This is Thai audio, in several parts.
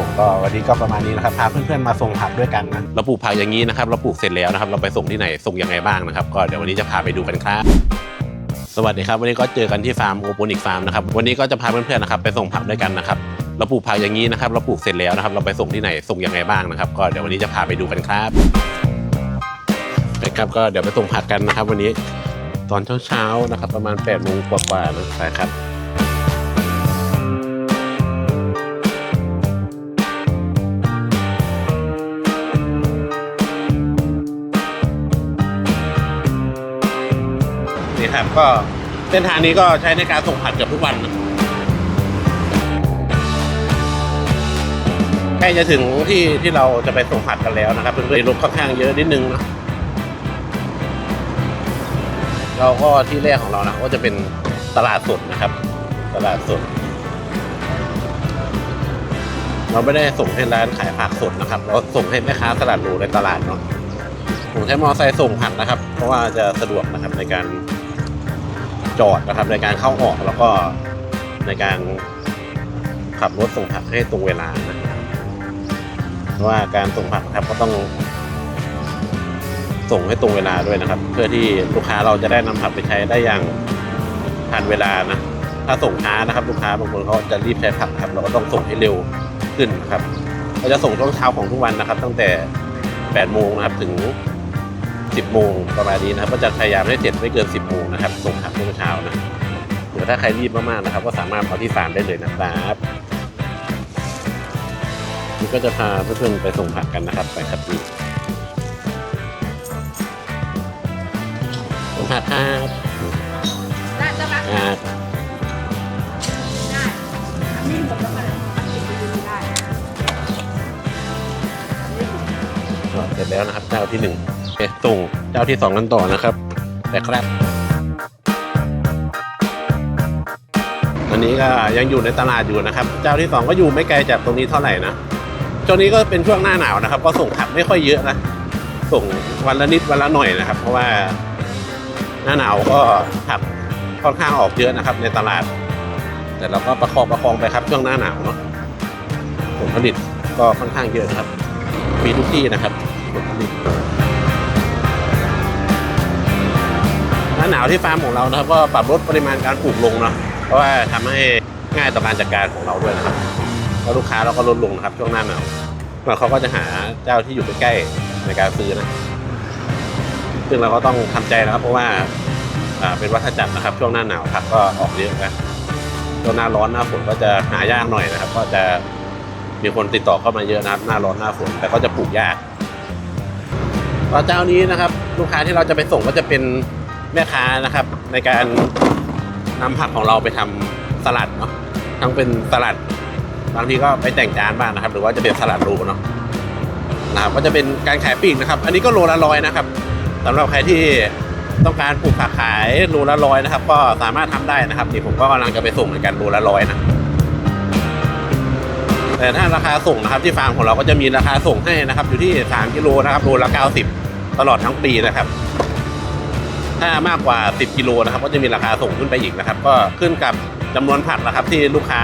ผมก็วันนี้ก็ประมาณนี้นะครับพาเพื่อนๆมาส่งผักด้วยกันนะเราปลูกผักอย่างนี้นะครับเราปลูกเสร็จแล้วนะครับเราไปส่งที่ไหนส่งยังไงบ้างนะครับก็เดี๋ยววันนี้จะพาไปดูกันครับสวัสดีครับวันนี้ก็เจอกันที่ฟาร์มโอโปนิกฟาร์มนะครับวันนี้ก็จะพาเพื่อนๆนะครับไปส่งผักด้วยกันนะครับเราปลูกผักอย่างนี้นะครับเราปลูกเสร็จแล้วนะครับเราไปส่งที่ไหนส่งยังไงบ้างนะครับก็เดี๋ยววันนี้จะพาไปดูกันครับนะครับก็เดี๋ยวไปส่งผักกันนะครับ วันนี้ตอนเช้าๆนะครับ ประมาณ8ปดโมงกว่าๆนะครับ นี่ครับ ก็เส้นทางนี้ก็ใช้ในการส่งผักเกือบทุกวันใกล้จะถึงที่ที่เราจะไปส่งผักกันแล้วนะครับเพื่อนๆรถค่อนข้างเยอะนิดนึงนะเราก็ที่แรกของเรานะก็จะเป็นตลาดสดนะครับ ตลาดสด เราไม่ได้ส่งให้ร้านขายผักสดนะครับ เราส่งให้แม่ค้าตลาดโลในตลาดเนาะผมใช้มอเตอร์ไซค์ส่งผักนะครับ เพราะว่าจะสะดวกนะครับในการ จอดนะครับในการเข้าออกแล้วก็ในการขับรถส่งผักให้ตรงเวลานะเพราะว่าการส่งผักนะครับก็ต้อง ส่งให้ตรงเวลาด้วยนะครับ เพื่อที่ลูกค้าเราจะได้นำผักไปใช้ได้อย่างทันเวลานะถ้าส่งช้านะครับ ลูกค้าบางคนเขาจะรีบใช้ผักครับเราก็ต้องส่งให้เร็วขึ้นครับเราจะส่งช่วงเช้าของทุกวันนะครับ ตั้งแต่8โมงนะครับถึง 10โมงประมาณนี้นะครับก็จะพยายามให้เสร็จไม่เกิน 10โมงนะครับส่งผักช่วงเช้านะหรือถ้าใครรีบมากๆนะครับ ก็สามารถเอาที่ฟาร์มได้เลยนะครับนี่ก็จะพาเพื่อนๆไปส่งผักกันนะครับไปครับนี่ส่งผักครับได้จะมาอ่าได้นี่ผมต้องมาติดดูได้ ก็เสร็จแล้วนะครับเจ้าที่หนึ่งโอเค ส่งเจ้าที่สองกันต่อนะครับ แต่ครับ อันนี้ก็ยังอยู่ในตลาดอยู่นะครับ เจ้าที่สองก็อยู่ไม่ไกลจากตรงนี้เท่าไหร่นะช่วงนี้ก็เป็นช่วงหน้าหนาวนะครับ ก็ส่งผักไม่ค่อยเยอะนะ ส่งวันละนิดวันละหน่อยนะครับ เพราะว่าหน้าหนาวก็ผักค่อนข้างออกเยอะนะครับ ในตลาด แต่เราก็ประคองประคองไปครับช่วงหน้าหนาวเนาะผลผลิตก็ค่อนข้างเยอะนะครับ มีทุกที่นะครับผลผลิต หนาวที่ฟาร์มของเรานะครับก็ปรับลดปริมาณการปลูกลงเนาะเพราะว่าทำให้ง่ายต่อการจัดการของเราด้วยนะครับเพราะลูกค้าเราก็ลดลงนะครับช่วงหน้าหนาวแล้วเขาก็จะหาเจ้าที่อยู่ใกล้ๆในการซื้อนะซึ่งเราก็ต้องทำใจนะครับ เพราะว่าเป็นวัฏจักรนะครับ ช่วงหน้าหนาวผักก็ออกเยอะนะช่วงหน้าร้อนหน้าฝนก็จะหายากหน่อยนะครับ ก็จะมีคนติดต่อเข้ามาเยอะนะครับ หน้าร้อนหน้าฝนแต่ก็จะปลูกยากตอนเจ้านี้นะครับ ลูกค้าที่เราจะไปส่งก็จะเป็น แม่ค้านะครับ ในการนำผักของเราไปทำสลัดเนาะทั้งเป็นสลัด บางทีก็ไปแต่งจานบ้างนะครับ หรือว่าจะเป็นสลัดรูเนาะนะครับก็จะเป็นการขายปลีกนะครับ อันนี้ก็โลละร้อยนะครับสำหรับใครที่ต้องการปลูกผักขายโลละร้อยนะครับ ก็สามารถทำได้นะครับนี่ผมก็กำลังจะไปส่งเหมือนกันโลละร้อยนะแต่ถ้าราคาส่งนะครับที่ฟาร์มของเราก็จะมีราคาส่งให้นะครับ อยู่ที่3กิโลนะครับโลละ90 ตลอดทั้งปีนะครับ ถ้ามากกว่า 10 กิโลนะครับก็จะมีราคาส่งขึ้นไปอีกนะครับ ก็ขึ้นกับจำนวนผักนะครับที่ลูกค้า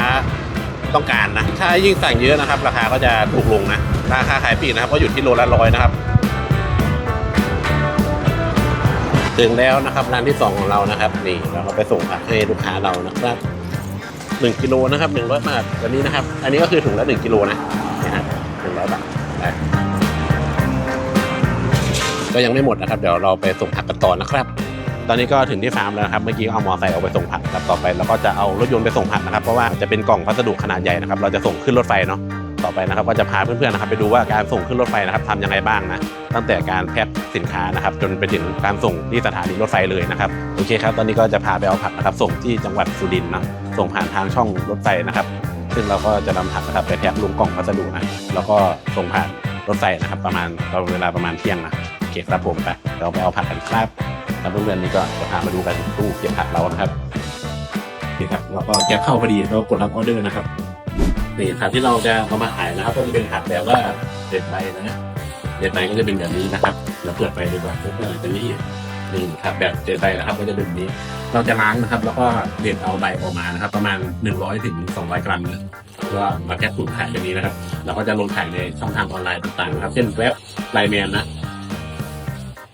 ต้องการนะถ้ายิ่งสั่งเยอะนะครับ ราคาก็จะถูกลงนะราคาขายปลีกนะครับ ก็อยู่ที่โลละร้อยนะครับ ถึงแล้วนะครับร้านที่สองของเรานะครับ นี่เราก็ไปส่งผักให้ลูกค้าเรานะครับหนึ่งกิโลนะครับหนึ่งร้อยบาทวันนี้นะครับ อันนี้ก็คือถุงละหนึ่งกิโลนะนี่ครับหนึ่งร้อยบาทก็ยังไม่หมดนะครับ เดี๋ยวเราไปส่งผักกันต่อนะครับ ตอนนี้ก็ถึงที่ฟาร์มแล้วนะครับ เมื่อกี้เอามอไซค์ออกไปส่งผักครับต่อไปเราก็จะเอารถยนต์ไปส่งผักนะครับ เพราะว่าจะเป็นกล่องพัสดุขนาดใหญ่นะครับ เราจะส่งขึ้นรถไฟเนาะ ต่อไปนะครับก็จะพาเพื่อนๆนะครับ ไปดูว่าการส่งขึ้นรถไฟนะครับทำยังไงบ้างนะ ตั้งแต่การแพ็คสินค้านะครับ จนไปถึงการส่งที่สถานีรถไฟเลยนะครับ โอเคครับ ตอนนี้ก็จะพาไปเอาผักนะครับ ส่งที่จังหวัดสุรินทร์นะ ส่งผ่านทางช่องรถไฟนะครับ ซึ่งเราก็จะนำผักนะครับไปแพ็คลงกล่องพัสดุนะ แล้วก็ส่งผ่านรถไฟนะครับ ประมาณเวลาประมาณเที่ยงนะ โอเคครับผมไป เราไปเอาผักกันครับ แล้วเพื่อนๆนี่ก็จะพามาดูกันตู้เก็บผักเรานะครับโอเคครับเราก็แก็บเข้าพอดีเรากดรับออเดอร์นะครับนี่ผักที่เราจะเอามาขายนะครับก็จะเป็นผักแบบว่าเด็ดใบนะเด็ดใบก็จะเป็นแบบนี้นะครับเราเปิดไปดีกว่าเพื่อนๆจะนี่นี่ครับแบบเจไซนะครับก็จะเป็นนี้ เราจะล้างนะครับ แล้วก็เด็ดเอาใบออกมานะครับ ประมาณ 100ถึง200 กรัมนะก็มาแพ็คถุงขายแบบนี้นะครับเราก็จะลงขายในช่องทางออนไลน์ต่างๆนะครับเช่นเว็บไลน์แมนนะ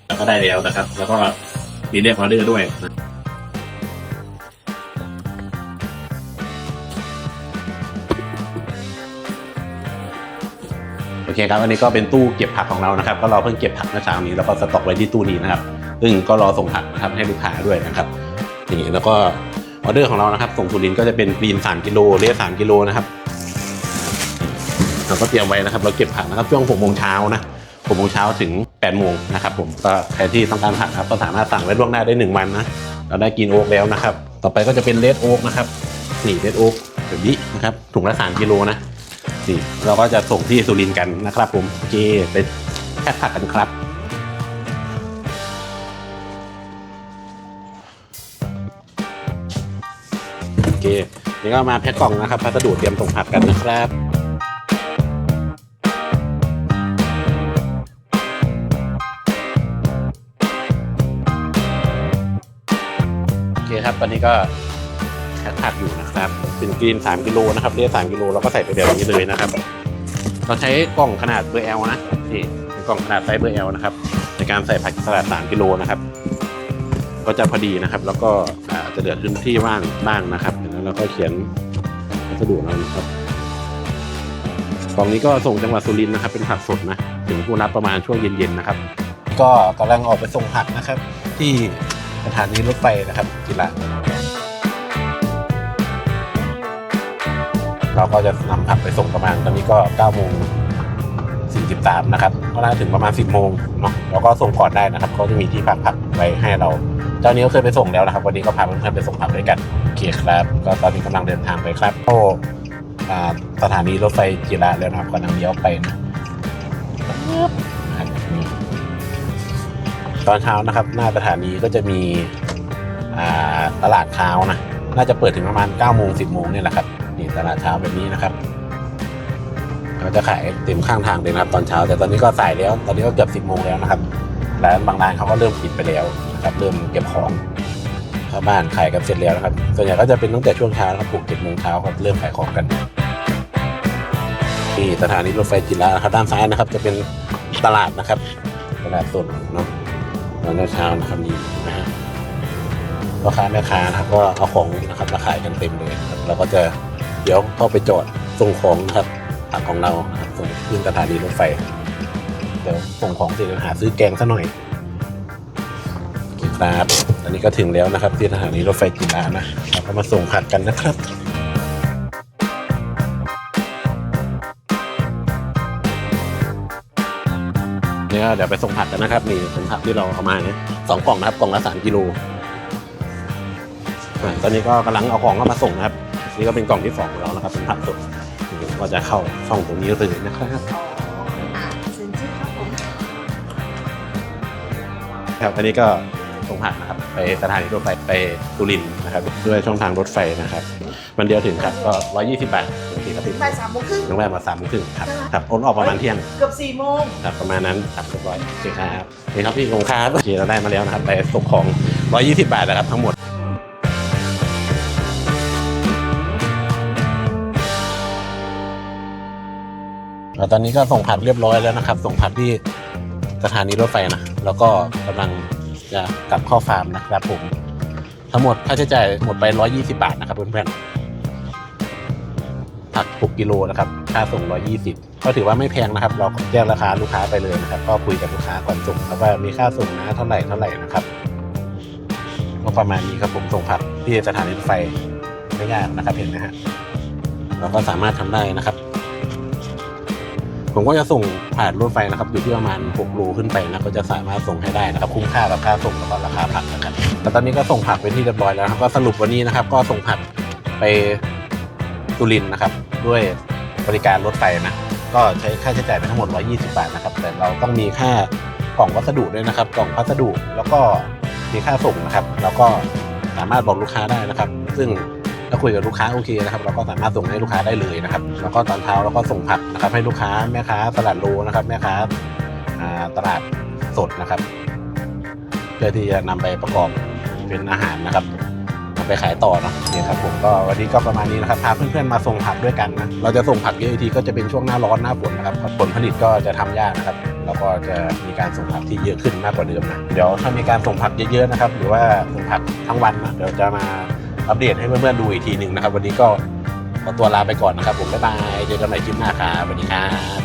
แล้วก็ได้แล้วนะครับ แล้วก็ มีเรียกออเดอร์ด้วยโอเคครับอันนี้ก็เป็นตู้เก็บผักของเรานะครับ ก็เราเพิ่งเก็บผักเมื่อเช้านี้แล้วก็สต็อกไว้ที่ตู้นี้นะครับ ซึ่งก็รอส่งผักนะครับให้ลูกค้าด้วยนะครับนี่แล้วก็ออเดอร์ของเรานะครับ ส่งสุรินก็จะเป็นกรีน3กิโลเลส3กิโลนะครับเราก็เตรียมไว้นะครับ เราเก็บผักนะครับช่วง6โมงเช้านะ 6โมงเช้าถึง8โมงนะครับผมก็ใครที่ต้องการผักครับก็สามารถสั่งไว้ล่วงหน้าได้ 1 วันนะเราได้กินโอ๊กแล้วนะครับ ต่อไปก็จะเป็นเลดโอ๊กนะครับนี่เลดโอ๊กแบบนี้นะครับถุงละ3กิโลนะนี่เราก็จะส่งที่สุรินทร์กันนะครับผมโอเคไปแพ็คผักกันครับโอเคนี่ก็มาแพ็คกล่องนะครับพัสดุเตรียมส่งผักกันนะครับ ครับ ตอนนี้ก็แพ็คผักอยู่นะครับเป็นกรีน 3 กิโลนะครับเรียก3กิโลเราก็ใส่ไปแบบนี้เลยนะครับ เราใช้กล่องขนาดเบอร์ L นะนี่เป็นกล่องขนาดไซส์เบอร์ L นะครับในการใส่ผักสลัด3กิโลนะครับ ก็จะพอดีนะครับ แล้วก็จะเหลือพื้นที่ว่างบ้างนะครับแล้วเราก็เขียนวัสดุเรานะครับกล่องนี้ก็ส่งจังหวัดสุรินทร์นะครับ เป็นผักสดนะถึงผู้รับประมาณช่วงเย็นๆนะครับ ก็กำลังออกไปส่งผักนะครับ ที่ สถานีรถไฟนะครับจิระเราก็จะนำผักไปส่งประมาณตอนนี้ก็9โมง43นะครับ ก็น่าถึงประมาณ 10โมงเนาะแล้วก็ส่งก่อนได้นะครับเขาจะมีที่พักผักไว้ให้เรา เจ้านี้ก็เคยไปส่งแล้วนะครับ วันนี้ก็พาเพื่อนๆไปส่งผักด้วยกันโอเคครับ ก็ตอนนี้กำลังเดินทางไปครับเข้สถานีรถไฟจิระแล้วนะครับกำลังเลี้ยวไปนะนะครับ ตอนเช้านะครับ หน้าสถานีก็จะมีตลาดเช้านะน่าจะเปิดถึงประมาณ9โมง10โมงเนี่ยแหละครับนี่ตลาดเช้าแบบนี้นะครับเขาจะขายเต็มข้างทางเลยนะครับ ตอนเช้า แต่ตอนนี้ก็สายแล้ว ตอนนี้ก็เกือบ10โมงแล้วนะครับร้านบางร้านเขาก็เริ่มปิดไปแล้วนะครับเริ่มเก็บของเข้าบ้านขายกันเสร็จแล้วนะครับ ส่วนใหญ่ก็จะเป็นตั้งแต่ช่วงเช้านะครับหกเจ็ดโมงเช้าครับเริ่มขายของกันนี่สถานีรถไฟจิระนะครับด้านซ้ายนะครับ จะเป็นตลาดนะครับตลาดสดเนาะ ตอนเช้านะครับนี่นะฮะพ่อค้าแม่ค้านะครับก็เอาของนะครับมาขายกันเต็มเลยนะครับเราก็จะเดี๋ยวเข้าไปจอดส่งของนะครับผักของเรานะครับส่งขึ้นสถานีรถไฟ เดี๋ยวส่งของเสร็จหาซื้อแกงซะหน่อยครับอันนี้ก็ถึงแล้วนะครับที่สถานีรถไฟจิรานะเราก็มาส่งผักกันนะครับ เนี่ยเดี๋ยวไปส่งผักกันนะครับนี่เป็นผักที่เราเอามาเนี่ยสองกล่องนะครับกล่องละสามกิโลตอนนี้ก็กำลังเอาของเข้ามาส่งนะครับ นี่ก็เป็นกล่องที่สองของเรานะครับเป็นผักสดก็จะเข้าช่องตรงนี้เลยนะครับครับอันนี้ก็ส่งผักนะครับ ไปสถานีรถไฟไปสุรินทร์นะครับด้วยช่องทางรถไฟนะครับวันเดียวถึงครับก็120บาทปกติครับถึงบ่ายสามโมงครึ่ง โรงแรมมาสามโมงครึ่งครับครับโอนออกประมาณเที่ยงเกือบสี่โมงครับประมาณนั้นครับเรียบร้อยโอเคครับนี่ครับพี่ของค้าโอเคเราได้มาแล้วนะครับไปส่งของ 120 บาทนะครับทั้งหมดแล้วตอนนี้ก็ส่งผักเรียบร้อยแล้วนะครับ ส่งผักที่สถานีรถไฟนะแล้วก็กำลัง จะกลับเข้าฟาร์มนะครับผม ทั้งหมดค่าใช้จ่ายหมดไป 120 บาทนะครับเพื่อนๆผัก 6 กิโลนะครับ ค่าส่ง 120 ก็ถือว่าไม่แพงนะครับ เราแจ้งราคาลูกค้าไปเลยนะครับ ก็คุยกับลูกค้าก่อนส่งครับว่ามีค่าส่งนะเท่าไหร่เท่าไหร่นะครับก็ประมาณนี้ครับผมส่งผักที่สถานีรถไฟไม่ยากนะครับเห็นไหมฮะเราก็สามารถทำได้นะครับ ผมก็จะส่งผ่านรถไฟนะครับ อยู่ที่ประมาณ6โลขึ้นไปนะก็จะสามารถส่งให้ได้นะครับ คุ้มค่ากับค่าส่งแล้วก็ราคาผักนะครับแต่ตอนนี้ก็ส่งผักไปที่เรียบร้อยแล้วครับก็สรุปวันนี้นะครับ ก็ส่งผักไปสุรินนะครับ ด้วยบริการรถไฟนะก็ใช้ค่าใช้จ่ายไปทั้งหมด 120 บาทนะครับ แต่เราต้องมีค่ากล่องวัสดุด้วยนะครับ กล่องพัสดุแล้วก็มีค่าส่งนะครับ แล้วก็สามารถบอกลูกค้าได้นะครับ ซึ่ง ถ้าคุยกับลูกค้าโอเคนะครับเราก็สามารถส่งให้ลูกค้าได้เลยนะครับ แล้วก็ตอนเช้าเราก็ส่งผักนะครับ ให้ลูกค้าแม่ค้าตลาดโลนะครับ แม่ค้าตลาดสดนะครับ เพื่อที่จะนำไปประกอบเป็นอาหารนะครับนำไปขายต่อเนาะนี่ครับผมก็วันนี้ก็ประมาณนี้นะครับพาเพื่อนๆมาส่งผักด้วยกันนะเราจะส่งผักเยอะทีก็จะเป็นช่วงหน้าร้อนหน้าฝนนะครับผลผลิตก็จะทำยากนะครับแล้วก็จะมีการส่งผักที่เยอะขึ้นมากกว่าเดิมนะเดี๋ยวถ้ามีการส่งผักเยอะๆนะครับ หรือว่าส่งผักทั้งวันนะเดี๋ยวจะมา อัปเดตให้เพื่อนๆดูอีกทีหนึ่งนะครับ วันนี้ก็ขอตัวลาไปก่อนนะครับ ผมบ๊ายบายเจอกันใหม่คลิปหน้าครับสวัสดีครับ